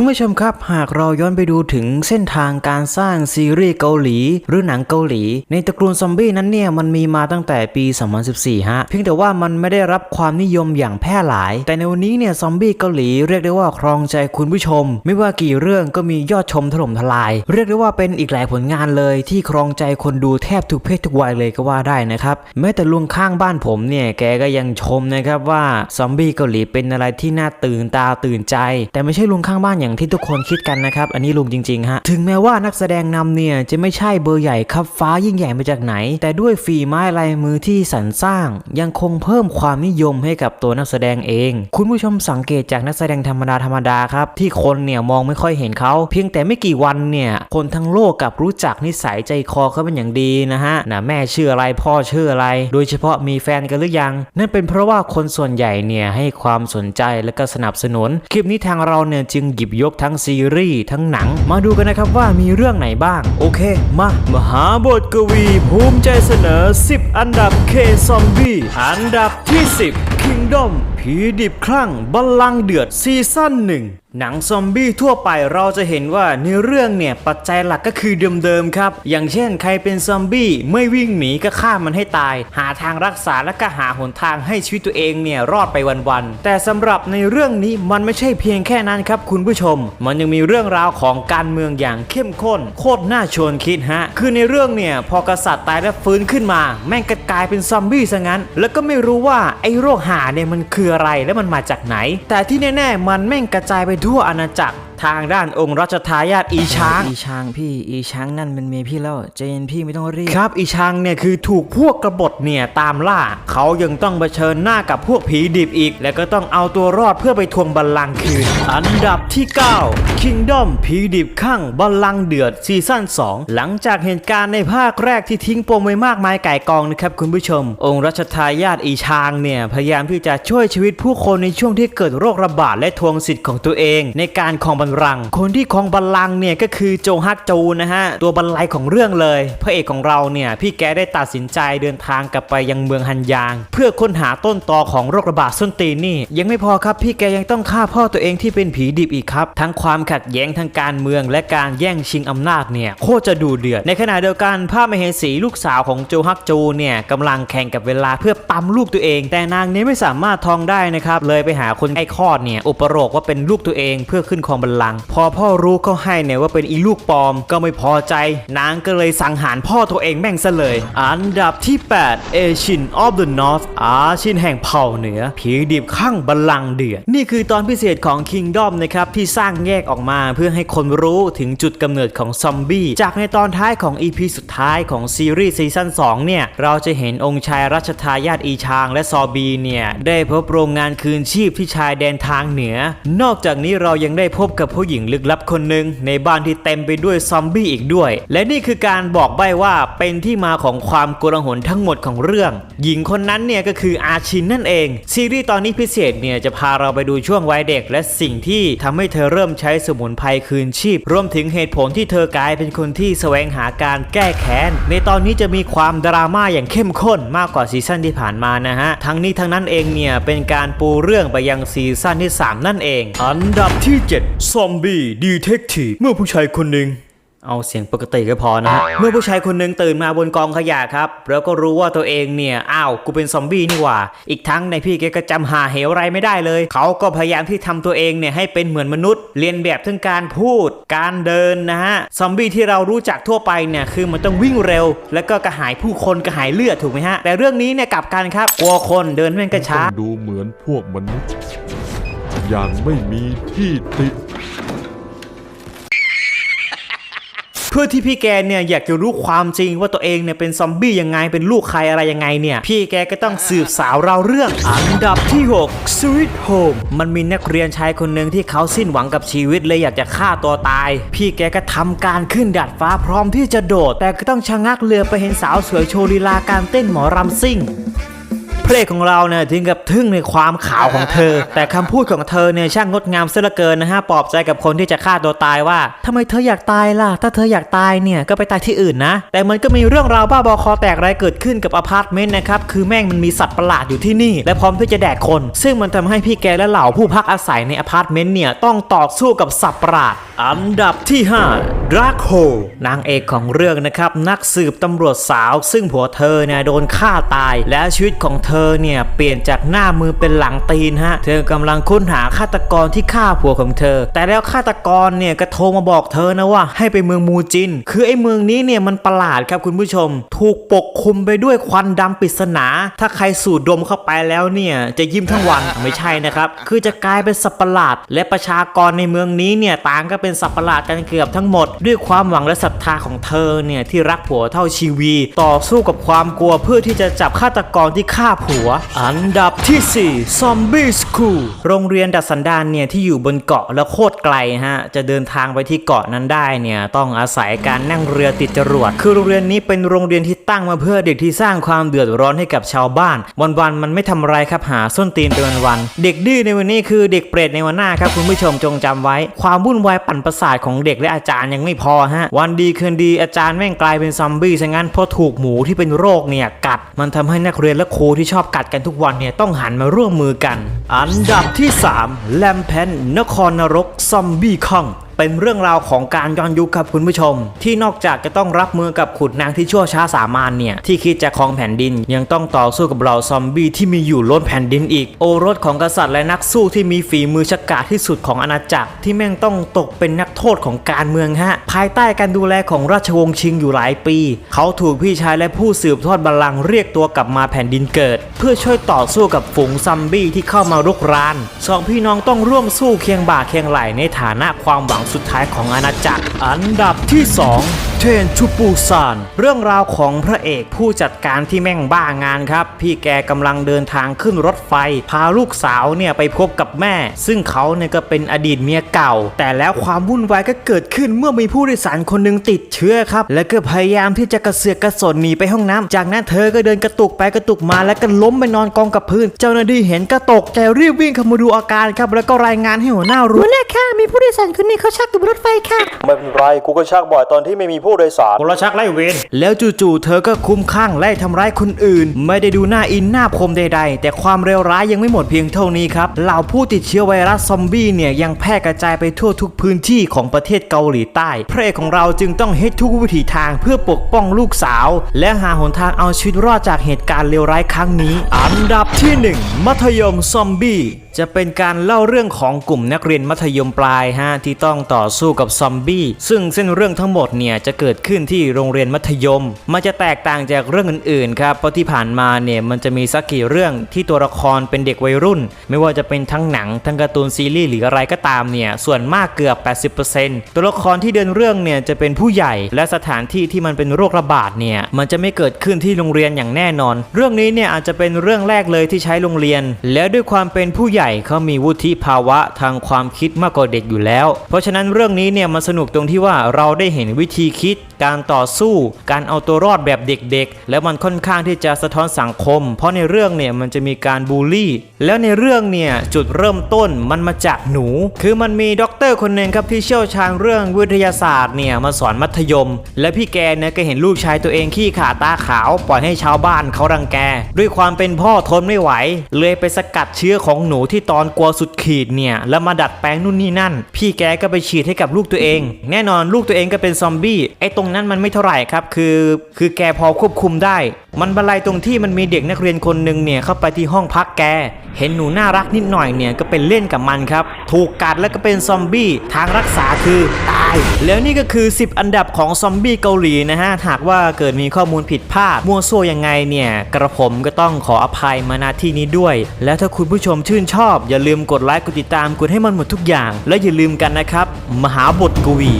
คุณผู้ชมครับ หากเราย้อนไปดูถึงเส้นทางการสร้างซีรีส์เกาหลี หรือหนังเกาหลี ในตระกูลซอมบี้นั้นเนี่ยมันมีมาตั้งแต่ปี 2014 ฮะ เพียงแต่ว่ามันไม่ได้รับความนิยมอย่างแพร่หลาย แต่ในวันนี้เนี่ยซอมบี้เกาหลีเรียกได้ว่าครองใจคุณผู้ชม ไม่ว่ากี่เรื่องก็มียอดชมถล่มทลาย เรียกได้ว่าเป็นอีกหลายผลงานเลย ที่ครองใจคนดูแทบทุกเพศทุกวัยเลยก็ว่าได้นะครับแม้แต่ลุงข้างบ้านผมเนี่ยแกก็ยังชมนะครับว่าซอมบี้เกาหลีเป็นอะไรที่น่าตื่นตาตื่นใจ แต่ไม่ใช่ลุงข้างบ้านอย่างที่ทุกคนคิดกันนะครับ อันนี้ลุงจริงๆฮะ ถึงแม้ว่านักแสดงนำเนี่ยจะไม่ใช่เบอร์ใหญ่ครับฟ้ายิ่งใหญ่มาจากไหน แต่ด้วยฝีไม้ลายมือที่สรรสร้าง ยังคงเพิ่มความนิยมให้กับตัวนักแสดงเอง คุณผู้ชมสังเกตจากนักแสดงธรรมดาธรรมดาครับที่คนเนี่ยมองไม่ค่อยเห็นเขาเพียงแต่ไม่กี่วันเนี่ยคนทั้งโลกกับรู้จักนิสัยใจคอเขาเป็นอย่างดีนะฮะนะแม่ชื่ออะไรพ่อชื่ออะไร โดยเฉพาะมีแฟนกันหรือยัง นั่นเป็นเพราะว่าคนส่วนใหญ่เนี่ยให้ความสนใจและก็สนับสนุน คลิปนี้ทางเราเนี่ยจึงหยิบยกทั้งซีรีส์ทั้งหนัง มาดูกันนะครับว่ามีเรื่องไหนบ้าง โอเค มา มหาบทกวี ภูมิใจเสนอ 10 อันดับเคซอมบี้อันดับที่ 10 Kingdom ผีดิบคลั่งบัลลังเดือดซีซั่นหนึ่งหนังซอมบี้ทั่วไปเราจะเห็นว่าในเรื่องเนี่ยปัจจัยหลักก็คือเดิมๆครับ อย่างเช่นใครเป็นซอมบี้ไม่วิ่งหนีก็ฆ่ามันให้ตาย หาทางรักษาและก็หาหนทางให้ชีวิตตัวเองเนี่ยรอดไปวันๆแต่สำหรับในเรื่องนี้มันไม่ใช่เพียงแค่นั้นครับคุณผู้ชม มันยังมีเรื่องราวของการเมืองอย่างเข้มข้น โคตรน่าชวนคิดฮะคือในเรื่องเนี่ยพอกษัตริย์ตายแล้วฟื้นขึ้นมา แม่งก็กลายเป็นซอมบี้ซะงั้น แล้วก็ไม่รู้ว่าไอ้โรคหาเนี่ยมันคืออะไรและมันมาจากไหน แต่ที่แน่ๆ มันแม่งกระจายไปทั่วอาณาจักร ทางด้านองค์รัชทายาทอีช้าง อีช้างพี่อีช้างนั่นเป็นเมียพี่แล้วใจเย็นพี่ไม่ต้องรีบครับอีช้างเนี่ยคือถูกพวกกบฏเนี่ยตามล่า เขายังต้องเผชิญหน้ากับพวกผีดิบอีก แล้วก็ต้องเอาตัวรอดเพื่อไปทวงบัลลังก์คืน อันดับที่ 9 Kingdom ผีดิบข้างบัลลังก์เดือดซีซั่น2 หลังจากเหตุการณ์ในภาคแรกที่ทิ้งปมไว้มากมายไก่กองนะครับคุณผู้ชม องค์รัชทายาทอีช้างเนี่ยพยายามที่จะช่วยชีวิตผู้คนในช่วงที่เกิดโรคระบาดและทวงสิทธิ์ของตัวเอง ในการครองบัลลังก์คนที่ครองบัลลังก์เนี่ยก็คือโจฮักจูนะฮะตัวบรรลัยของเรื่องเลยพระเอกของเราเนี่ยพี่แกได้ตัดสินใจเดินทางกลับไปยังเมืองฮันยาง เพื่อค้นหาต้นตอของโรคระบาดส้นตีนนี่ ยังไม่พอครับพี่แกยังต้องฆ่าพ่อตัวเองที่เป็นผีดิบอีกครับ ทั้งความขัดแย้งทางการเมืองและการแย่งชิงอำนาจเนี่ยโคตรจะดูเดือดในขณะเดียวกันพระมเหสีลูกสาวของโจฮักจูเนี่ยกำลังแข่งกับเวลาเพื่อปั๊มลูกตัวเอง แต่นางนี้ไม่สามารถท้องได้นะครับเลยไปหาคนใกล้คลอดเนี่ยอุปโลกว่าเป็นลูกตัวเองเพื่อขึ้นครองบัลลัง พอพ่อรู้เขาให้เนี่ยว่าเป็นอีลูกปลอมก็ไม่พอใจ นางก็เลยสังหารพ่อตัวเองแม่งซะเลย อันดับที่ 8 เอชินออฟเดอะนอร์ทอาชินแห่งเผ่าเหนือ ผีดิบข้างบัลลังเดือดนี่คือตอนพิเศษของ Kingdom นะครับที่สร้างแยกออกมาเพื่อให้คนรู้ถึงจุดกำเนิดของซอมบี้จากในตอนท้ายของ EP สุดท้ายของซีรีส์ซีซั่น2เนี่ยเราจะเห็นองค์ชายรัชทายาทอีชางและซอบีเนี่ยได้พบโรงงานคืนชีพที่ชายแดนทางเหนือ นอกจากนี้เรายังได้พบกับผู้หญิงลึกลับคนหนึ่งในบ้านที่เต็มไปด้วยซอมบี้อีกด้วย และนี่คือการบอกใบ้ว่าเป็นที่มาของความโกลาหลทั้งหมดของเรื่อง หญิงคนนั้นเนี่ยก็คืออาชินนั่นเอง ซีรีส์ตอนนี้พิเศษเนี่ยจะพาเราไปดูช่วงวัยเด็ก และสิ่งที่ทำให้เธอเริ่มใช้สมุนไพรคืนชีพ รวมถึงเหตุผลที่เธอกลายเป็นคนที่แสวงหาการแก้แค้น ในตอนนี้จะมีความดราม่าอย่างเข้มข้นมากกว่าซีซั่นที่ผ่านมานะฮะ ทั้งนี้ทั้งนั้นเองเนี่ยเป็นการปูเรื่องไปยังซีซั่นที่ 3 นั่นเอง อันดับที่7ซอมบี้ดีเทคทีฟเมื่อผู้ชายคนหนึ่งเอาเสียงปกติก็พอนะฮะเมื่อผู้ชายคนหนึ่งตื่นมาบนกองขยะครับ แล้วก็รู้ว่าตัวเองเนี่ย อ้าว กูเป็นซอมบี้นี่หว่า อีกทั้งในพี่แกก็จำหาเหวอะไรไม่ได้เลย เขาก็พยายามที่ทำตัวเองเนี่ยให้เป็นเหมือนมนุษย์ เรียนแบบทั้งการพูด การเดินนะฮะ ซอมบี้ที่เรารู้จักทั่วไปเนี่ย คือมันต้องวิ่งเร็ว แล้วก็กระหายผู้คนกระหายเลือดถูกไหมฮะ แต่เรื่องนี้เนี่ยกลับกันครับ กลัวคนเดินแม่งก็ช้าต้องดูเหมือนพวกมนุษย์ อย่างไม่มีที่ติ เพื่อที่พี่แกเนี่ยอยากจะรู้ความจริงว่าตัวเองเนี่ยเป็นซอมบี้ยังไงเป็นลูกใครอะไรยังไงเนี่ยพี่แกก็ต้องสืบสาวเราวเรื่องอันดับที่ 6 Sweet Home มันมีนักเรียนชายคนหนึ่งที่เขาสิ้นหวังกับชีวิตเลยอยากจะฆ่าตัวตาย พี่แกก็ทำการขึ้นดาดฟ้าพร้อมที่จะโดด แต่ก็ต้องชะงักเรือไปเห็นสาวสวยโชว์ลีลาการเต้นหมอรำซิ่ง พพระเอกของเราเนี่ยถึงกับทึ่งในความขาวของเธอ แต่คำพูดของเธอเนี่ยช่างงดงามเสียเหลือเกินนะฮะปลอบใจกับคนที่จะฆ่าตัวตายว่าทำไมเธออยากตายล่ะ ถ้าเธออยากตายเนี่ยก็ไปตายที่อื่นนะ แต่มันก็มีเรื่องราวบ้าบอคอแตกอะไรเกิดขึ้นกับอพาร์ตเมนต์นะครับคือแม่งมันมีสัตว์ประหลาดอยู่ที่นี่ และพร้อมที่จะแดกคน ซึ่งมันทำให้พี่แกและเหล่าผู้พักอาศัยในอพาร์ตเมนต์เนี่ยต้องต่อสู้กับสัตว์ประหลาดอันดับที่5ดราโ o นางเอกของเรื่องนะครับนักสืบตำรวจสาว ซึ่งผัวเธอเนี่ยโดนฆ่าตายและชีวิตของเธอเนี่ยเปลี่ยนจากหน้ามือเป็นหลังตีนฮะ เธอกำลังค้นหาฆาตกรที่ฆ่าผัวของเธอ แต่แล้วฆาตกรเนี่ยก็โทรมาบอกเธอนะว่าให้ไปเมืองมูจิน คือไอ้เมืองนี้เนี่ยมันประหลาดครับคุณผู้ชม ถูกปกคลุมไปด้วยควันดำปริศนา ถ้าใครสูดดมเข้าไปแล้วเนี่ยจะยิ้มทั้งวันไม่ใช่นะครับ คือจะกลายเป็นสัตว์ประหลาด และประชากรในเมืองนี้เนี่ยต่างก็เป็นสัตว์ประหลาดกันเกือบทั้งหมด ด้วยความหวังและศรัทธาของเธอเนี่ยที่รักผัวเท่าชีวี ต่อสู้กับความกลัวเพื่อที่จะจับฆาตกรที่ฆ่าผว อันดับที่ 4 ซอมบี้สคูลโรงเรียนดัดสันดานเนี่ยที่อยู่บนเกาะแล้วโคตรไกลฮะ จะเดินทางไปที่เกาะนั้นได้เนี่ยต้องอาศัยการนั่งเรือติดจรวด คือโรงเรียนนี้เป็นโรงเรียนที่ตั้งมาเพื่อเด็กที่สร้างความเดือดร้อนให้กับชาวบ้าน วันๆมันไม่ทำอะไรครับหาส้นตีนเป็นวันๆเด็กดื้อในวันนี้คือเด็กเปรตในวันหน้าครับคุณผู้ชมจงจำไว้ ความวุ่นวายปั่นประสาทของเด็กและอาจารย์ยังไม่พอฮะวันดีคืนดีอาจารย์แม่งกลายเป็นซอมบี้ซะงั้นเพราะถูกหมูที่เป็นโรคเนี่ยกัดมันทำให้นักเรียนและครูที่ชอบอบกัดกันทุกวันเนี่ยต้องหันมาร่วมมือกัน อันดับที่ 3 แลมเพนนครนรกซอมบี้คอง เป็นเรื่องราวของการย้อนยุคครับคุณผู้ชม ที่นอกจากจะต้องรับมือกับขุดนางที่ชั่วช้าสามานเนี่ยที่คิดจะครองแผ่นดิน ยังต้องต่อสู้กับเหล่าซอมบี้ที่มีอยู่ล้นแผ่นดินอีก โอรสของกษัตริย์และนักสู้ที่มีฝีมือฉกาจที่สุดของอาณาจักร ที่แม่งต้องตกเป็นนักโทษของการเมืองฮะ ภายใต้การดูแลของราชวงศ์ชิงอยู่หลายปี เขาถูกพี่ชายและผู้สืบทอดบัลลังก์เรียกตัวกลับมาแผ่นดินเกิด เพื่อช่วยต่อสู้กับฝูงซอมบี้ที่เข้ามารุกรานสองพี่น้องต้องร่วมสู้เคียงบ่าเคียงไหลในฐานะความหวังสุดท้ายของอาณาจักรอันดับที่ 2เทนทูปูซานเรื่องราวของพระเอกผู้จัดการที่แม่งบ้างานครับ พี่แกกำลังเดินทางขึ้นรถไฟ พาลูกสาวเนี่ยไปพบกับแม่ ซึ่งเขาเนี่ยก็เป็นอดีตเมียเก่า แต่แล้วความวุ่นวายก็เกิดขึ้นเมื่อมีผู้โดยสารคนหนึ่งติดเชื้อครับ และก็พยายามที่จะกระเสือกกระสนหนีไปห้องน้ำจากนั้นเธอก็เดินกระตุกไปกระตุกมาแล้วก็ล้มไปนอนกองกับพื้น เจ้าหน้าที่เห็นก็ตกใจรีบวิ่งเข้ามาดูอาการครับแล้วก็รายงานให้หัวหน้ารู้หัวหน้าค่ะมีผู้โดยสารคนนี้เขาชักอยู่บนรถไฟค่ะไม่เป็นไรกูก็ชักบ่อยตอนที่ไม่มีผู้โดยสารคนละชักไล่เวรแล้วจู่ๆเธอก็คลุ้มคลั่งไล่ทำร้ายคนอื่น ไม่ได้ดูหน้าอินหน้าคมใดๆ แต่ความเลวร้ายยังไม่หมดเพียงเท่านี้ครับเหล่าผู้ติดเชื้อไวรัสซอมบี้เนี่ยยังแพร่กระจายไปทั่วทุกพื้นที่ของประเทศเกาหลีใต้พระเอกของเราจึงต้องเฮ็ดทุกวิถีทางเพื่อปกป้องลูกสาว และหาหนทางเอาชีวิตรอดจากเหตุการณ์เลวร้ายครั้งนี้ อันดับที่หนึ่งมัธยมซอมบี้จะเป็นการเล่าเรื่องของกลุ่มนักเรียนมัธยมปลายฮะที่ต้องต่อสู้กับซอมบี้ซึ่งเส้นเรื่องทั้งหมดเนี่ยจะเกิดขึ้นที่โรงเรียนมัธยม มันจะแตกต่างจากเรื่องอื่นๆครับเพราะที่ผ่านมาเนี่ยมันจะมีสักกี่เรื่องที่ตัวละครเป็นเด็กวัยรุ่น ไม่ว่าจะเป็นทั้งหนังทั้งการ์ตูนซีรีส์หรืออะไรก็ตามเนี่ยส่วนมากเกือบ 80%ตัวละครที่เดินเรื่องเนี่ยจะเป็นผู้ใหญ่และสถานที่ที่มันเป็นโรคระบาดเนี่ยมันจะไม่เกิดขึ้นที่โรงเรียนอย่างแน่นอน เรื่องนี้เนี่ยอาจจะเป็นเรื่องแรกเลยที่ใช้โรงเรียน แล้วด้วยความเป็นผู้ใหญ่เขามีวุฒิภาวะทางความคิดมากกว่าเด็กอยู่แล้ว เพราะฉะนั้นเรื่องนี้เนี่ยมันสนุกตรงที่ว่าเราได้เห็นวิธีคิดการต่อสู้ การเอาตัวรอดแบบเด็กๆ แล้วมันค่อนข้างที่จะสะท้อนสังคม เพราะในเรื่องเนี่ยมันจะมีการบูลลี่ แล้วในเรื่องเนี่ยจุดเริ่มต้นมันมาจากหนู คือมันมีด็อกเตอร์คนหนึ่งครับที่เชี่ยวชาญเรื่องวิทยาศาสตร์เนี่ยมาสอนมัธยม และพี่แกเนี่ยก็เห็นลูกชายตัวเองขี้ขาตาขาว ปล่อยให้ชาวบ้านเขารังแก ด้วยความเป็นพ่อทนไม่ไหว เลยไปสกัดเชื้อของหนูที่ตอนกลัวสุดขีดเนี่ยแล้วมาดัดแปลงนู่นนี่นั่น พี่แกก็ไปฉีดให้กับลูกตัวเอง แน่นอนลูกตัวเองก็เป็นซอมบี้ไอ้ตรงนั้นมันไม่เท่าไหร่ครับ คือคือแกพอควบคุมได้ มันบันไลตรงที่มันมีเด็กนักเรียนคนหนึ่งเนี่ยเข้าไปที่ห้องพักแก เห็นหนูน่ารักนิดหน่อยเนี่ยก็เป็นเล่นกับมันครับ ถูกกัดแล้วก็เป็นซอมบี้ทางรักษาคือตาย แล้วนี่ก็คือ 10 อันดับของซอมบี้เกาหลีนะฮะหากว่าเกิดมีข้อมูลผิดพลาดมั่วซั่วยังไงเนี่ยกระผมก็ต้องขออภัยมาณที่นี้ด้วย แล้วถ้าคุณผู้ชมชื่นชอบ อย่าลืมกดไลค์กดติดตามกดให้มันหมดทุกอย่าง และอย่าลืมกันนะครับ มหาบทกวี